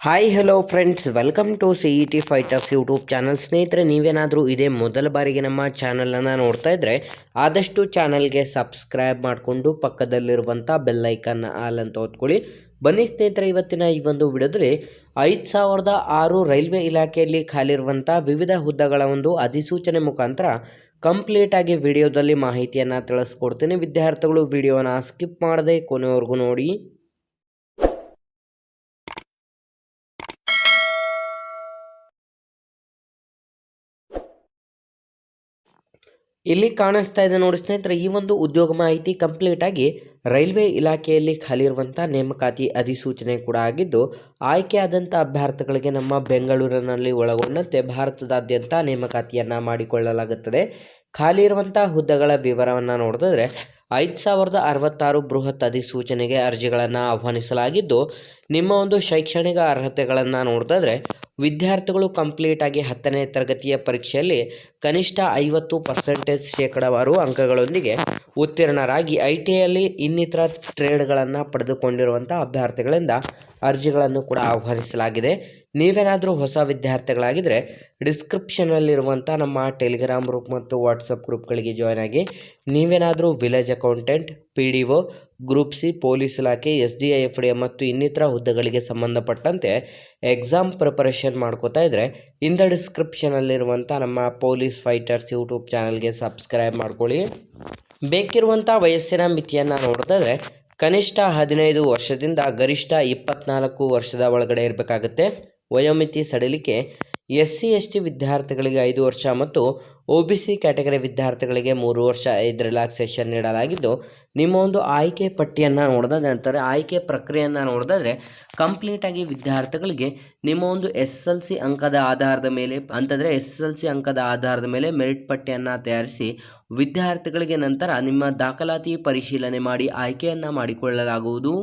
Hi hello friends welcome to C E T fighters YouTube channel ಸ್ನೇಹಿತರೆ, ನೀವೇನಾದರೂ ಇದೇ ಮೊದಲ ಬಾರಿಗೆ ನಮ್ಮ ಚಾನಲನ್ನು ನೋಡ್ತಾ ಇದ್ದರೆ ಆದಷ್ಟು ಚಾನಲ್ಗೆ ಸಬ್ಸ್ಕ್ರೈಬ್ ಮಾಡಿಕೊಂಡು ಪಕ್ಕದಲ್ಲಿರುವಂಥ ಬೆಲ್ಲೈಕನ್ನ ಆಲ್ ಅಂತ ಓದ್ಕೊಳ್ಳಿ ಬನ್ನಿ ಸ್ನೇಹಿತರೆ, ಇವತ್ತಿನ ಈ ಒಂದು ವಿಡಿಯೋದಲ್ಲಿ ಐದು ಸಾವಿರದ ಆರು ರೈಲ್ವೆ ಇಲಾಖೆಯಲ್ಲಿ ಖಾಲಿರುವಂಥ ವಿವಿಧ ಹುದ್ದೆಗಳ ಒಂದು ಅಧಿಸೂಚನೆ ಮುಖಾಂತರ ಕಂಪ್ಲೀಟಾಗಿ ವಿಡಿಯೋದಲ್ಲಿ ಮಾಹಿತಿಯನ್ನು ತಿಳಿಸ್ಕೊಡ್ತೀನಿ. ವಿದ್ಯಾರ್ಥಿಗಳು ವಿಡಿಯೋನ ಸ್ಕಿಪ್ ಮಾಡದೆ ಕೊನೆವರೆಗೂ ನೋಡಿ. ಇಲ್ಲಿ ಕಾಣಿಸ್ತಾ ಇದೆ ನೋಡಿ ಸ್ನೇಹಿತರೆ, ಈ ಒಂದು ಉದ್ಯೋಗ ಮಾಹಿತಿ ಕಂಪ್ಲೀಟ್ ಆಗಿ ರೈಲ್ವೆ ಇಲಾಖೆಯಲ್ಲಿ ಖಾಲಿ ಇರುವಂಥ ನೇಮಕಾತಿ ಅಧಿಸೂಚನೆ ಕೂಡ ಆಗಿದ್ದು ಆಯ್ಕೆಯಾದಂಥ ಅಭ್ಯರ್ಥಿಗಳಿಗೆ ನಮ್ಮ ಬೆಂಗಳೂರಿನಲ್ಲಿ ಒಳಗೊಂಡಂತೆ ಭಾರತದಾದ್ಯಂತ ನೇಮಕಾತಿಯನ್ನು ಮಾಡಿಕೊಳ್ಳಲಾಗುತ್ತದೆ. ಖಾಲಿ ಇರುವಂಥ ಹುದ್ದೆಗಳ ವಿವರವನ್ನು ನೋಡಿದ್ರೆ ಐದು ಸಾವಿರದ ಅರವತ್ತಾರು ಬೃಹತ್ ಅಧಿಸೂಚನೆಗೆ ಅರ್ಜಿಗಳನ್ನು ಆಹ್ವಾನಿಸಲಾಗಿದ್ದು, ನಿಮ್ಮ ಒಂದು ಶೈಕ್ಷಣಿಕ ಅರ್ಹತೆಗಳನ್ನು ನೋಡಿದ್ರೆ ವಿದ್ಯಾರ್ಥಿಗಳು ಕಂಪ್ಲೀಟಾಗಿ ಹತ್ತನೇ ತರಗತಿಯ ಪರೀಕ್ಷೆಯಲ್ಲಿ ಕನಿಷ್ಠ ಐವತ್ತು ಪರ್ಸೆಂಟೇಜ್ ಶೇಕಡಾವಾರು ಅಂಕಗಳೊಂದಿಗೆ ಉತ್ತೀರ್ಣರಾಗಿ ಐ ಟಿ ಐಯಲ್ಲಿ ಇನ್ನಿತರ ಟ್ರೇಡ್ಗಳನ್ನು ಪಡೆದುಕೊಂಡಿರುವಂಥ ಅಭ್ಯರ್ಥಿಗಳಿಂದ ಅರ್ಜಿಗಳನ್ನು ಕೂಡ ಆಹ್ವಾನಿಸಲಾಗಿದೆ. ನೀವೇನಾದರೂ ಹೊಸ ವಿದ್ಯಾರ್ಥಿಗಳಾಗಿದ್ದರೆ ಡಿಸ್ಕ್ರಿಪ್ಷನಲ್ಲಿರುವಂಥ ನಮ್ಮ ಟೆಲಿಗ್ರಾಮ್ ಗ್ರೂಪ್ ಮತ್ತು ವಾಟ್ಸಪ್ ಗ್ರೂಪ್ಗಳಿಗೆ ಜಾಯ್ನ್ ಆಗಿ ನೀವೇನಾದರೂ village accountant, P D O, group C, police ಇಲಾಖೆ, S D I F D ಮತ್ತು ಇನ್ನಿತರ ಹುದ್ದೆಗಳಿಗೆ ಸಂಬಂಧಪಟ್ಟಂತೆ ಎಕ್ಸಾಮ್ ಪ್ರಿಪರೇಷನ್ ಮಾಡ್ಕೋತಾ ಇದ್ದರೆ ಇಂದ ಡಿಸ್ಕ್ರಿಪ್ಷನಲ್ಲಿರುವಂಥ ನಮ್ಮ ಪೊಲೀಸ್ ಫೈಟರ್ಸ್ ಯೂಟ್ಯೂಬ್ ಚಾನಲ್ಗೆ ಸಬ್ಸ್ಕ್ರೈಬ್ ಮಾಡ್ಕೊಳ್ಳಿ. ಬೇಕಿರುವಂಥ ವಯಸ್ಸಿನ ಮಿತಿಯನ್ನು ನೋಡಿದ್ರೆ ಕನಿಷ್ಠ ಹದಿನೈದು ವರ್ಷದಿಂದ ಗರಿಷ್ಠ ಇಪ್ಪತ್ನಾಲ್ಕು ವರ್ಷದ ಒಳಗಡೆ ಇರಬೇಕಾಗುತ್ತೆ. ವಯೋಮಿತಿ ಸಡಿಲಿಕೆ ಎಸ್ ಸಿ ಎಸ್ ಟಿ ವಿದ್ಯಾರ್ಥಿಗಳಿಗೆ ಐದು ವರ್ಷ ಮತ್ತು ಒ ಬಿ ಸಿ ಕ್ಯಾಟಗರಿ ವಿದ್ಯಾರ್ಥಿಗಳಿಗೆ ಮೂರು ವರ್ಷ ಐದು ರಿಲ್ಯಾಕ್ಸೇಷನ್ ನೀಡಲಾಗಿದ್ದು ನಿಮ್ಮ ಒಂದು ಆಯ್ಕೆ ಪಟ್ಟಿಯನ್ನು ನೋಡಿದ ನಂತರ ಆಯ್ಕೆ ಪ್ರಕ್ರಿಯೆಯನ್ನು ನೋಡಿದ್ರೆ ಕಂಪ್ಲೀಟಾಗಿ ವಿದ್ಯಾರ್ಥಿಗಳಿಗೆ ನಿಮ್ಮ ಒಂದು ಎಸ್ ಎಲ್ ಸಿ ಅಂಕದ ಆಧಾರದ ಮೇಲೆ, ಅಂತಂದರೆ ಎಸ್ ಎಲ್ ಸಿ ಅಂಕದ ಆಧಾರದ ಮೇಲೆ ಮೆರಿಟ್ ಪಟ್ಟಿಯನ್ನು ತಯಾರಿಸಿ ವಿದ್ಯಾರ್ಥಿಗಳಿಗೆ ನಂತರ ನಿಮ್ಮ ದಾಖಲಾತಿ ಪರಿಶೀಲನೆ ಮಾಡಿ ಆಯ್ಕೆಯನ್ನು ಮಾಡಿಕೊಳ್ಳಲಾಗುವುದು.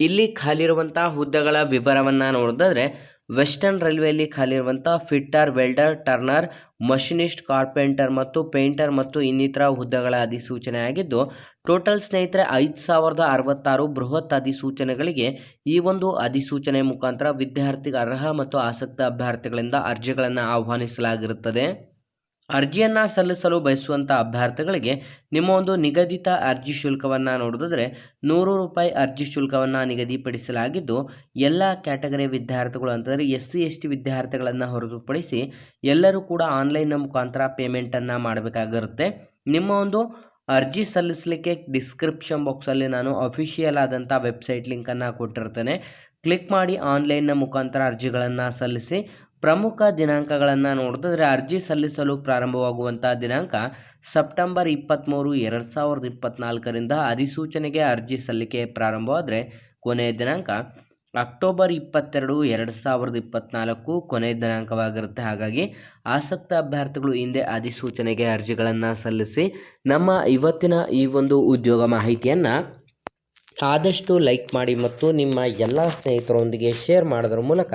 ಇಲ್ಲಿ ಖಾಲಿರುವಂಥ ಹುದ್ದೆಗಳ ವಿವರವನ್ನು ನೋಡಿದ್ರೆ ವೆಸ್ಟರ್ನ್ ರೈಲ್ವೆಯಲ್ಲಿ ಖಾಲಿರುವಂಥ fitter, welder, turner, machinist, carpenter ಮತ್ತು ಪೇಂಟರ್ ಮತ್ತು ಇನ್ನಿತರ ಹುದ್ದೆಗಳ ಅಧಿಸೂಚನೆ ಆಗಿದ್ದು ಟೋಟಲ್ ಸ್ನೇಹಿತರೆ ಐದು ಸಾವಿರದ ಅರವತ್ತಾರು ಬೃಹತ್ ಅಧಿಸೂಚನೆಗಳಿಗೆ ಈ ಒಂದು ಅಧಿಸೂಚನೆ ಮುಖಾಂತರ ವಿದ್ಯಾರ್ಥಿ ಅರ್ಹ ಮತ್ತು ಆಸಕ್ತ ಅಭ್ಯರ್ಥಿಗಳಿಂದ ಅರ್ಜಿಗಳನ್ನು ಆಹ್ವಾನಿಸಲಾಗಿರುತ್ತದೆ. ಅರ್ಜಿಯನ್ನು ಸಲ್ಲಿಸಲು ಬಯಸುವಂಥ ಅಭ್ಯರ್ಥಿಗಳಿಗೆ ನಿಮ್ಮ ಒಂದು ನಿಗದಿತ ಅರ್ಜಿ ಶುಲ್ಕವನ್ನು ನೋಡಿದ್ರೆ ನೂರು ರೂಪಾಯಿ ಅರ್ಜಿ ಶುಲ್ಕವನ್ನು ನಿಗದಿಪಡಿಸಲಾಗಿದ್ದು, ಎಲ್ಲ ಕ್ಯಾಟಗರಿ ವಿದ್ಯಾರ್ಥಿಗಳು ಅಂತಂದರೆ ಎಸ್ ಸಿ, ಎಸ್ ಟಿ ವಿದ್ಯಾರ್ಥಿಗಳನ್ನು ಹೊರತುಪಡಿಸಿ ಎಲ್ಲರೂ ಕೂಡ ಆನ್ಲೈನ್ನ ಮುಖಾಂತರ ಪೇಮೆಂಟನ್ನು ಮಾಡಬೇಕಾಗಿರುತ್ತೆ. ನಿಮ್ಮ ಒಂದು ಅರ್ಜಿ ಸಲ್ಲಿಸಲಿಕ್ಕೆ ಡಿಸ್ಕ್ರಿಪ್ಷನ್ ಬಾಕ್ಸಲ್ಲಿ ನಾನು ಅಫಿಷಿಯಲ್ ಆದಂಥ ವೆಬ್ಸೈಟ್ ಲಿಂಕನ್ನು ಕೊಟ್ಟಿರ್ತೇನೆ. ಕ್ಲಿಕ್ ಮಾಡಿ ಆನ್ಲೈನ್ನ ಮುಖಾಂತರ ಅರ್ಜಿಗಳನ್ನು ಸಲ್ಲಿಸಿ ಪ್ರಮುಖ ದಿನಾಂಕಗಳನ್ನು ನೋಡಿದ್ರೆ ಅರ್ಜಿ ಸಲ್ಲಿಸಲು ಪ್ರಾರಂಭವಾಗುವಂಥ ದಿನಾಂಕ ಸೆಪ್ಟೆಂಬರ್ ಇಪ್ಪತ್ತ್ಮೂರು ಎರಡು ಸಾವಿರದ ಇಪ್ಪತ್ತ್ನಾಲ್ಕರಿಂದ ಅಧಿಸೂಚನೆಗೆ ಅರ್ಜಿ ಸಲ್ಲಿಕೆ ಪ್ರಾರಂಭವಾದರೆ ಕೊನೆಯ ದಿನಾಂಕ ಅಕ್ಟೋಬರ್ ಇಪ್ಪತ್ತೆರಡು, ಎರಡು ಸಾವಿರದ ಇಪ್ಪತ್ತ್ನಾಲ್ಕು ಕೊನೆಯ ದಿನಾಂಕವಾಗಿರುತ್ತೆ. ಹಾಗಾಗಿ ಆಸಕ್ತ ಅಭ್ಯರ್ಥಿಗಳು ಹಿಂದೆ ಅಧಿಸೂಚನೆಗೆ ಅರ್ಜಿಗಳನ್ನು ಸಲ್ಲಿಸಿ ನಮ್ಮ ಇವತ್ತಿನ ಈ ಒಂದು ಉದ್ಯೋಗ ಮಾಹಿತಿಯನ್ನು ಆದಷ್ಟು ಲೈಕ್ ಮಾಡಿ ಮತ್ತು ನಿಮ್ಮ ಎಲ್ಲ ಸ್ನೇಹಿತರೊಂದಿಗೆ ಶೇರ್ ಮಾಡೋದ್ರ ಮೂಲಕ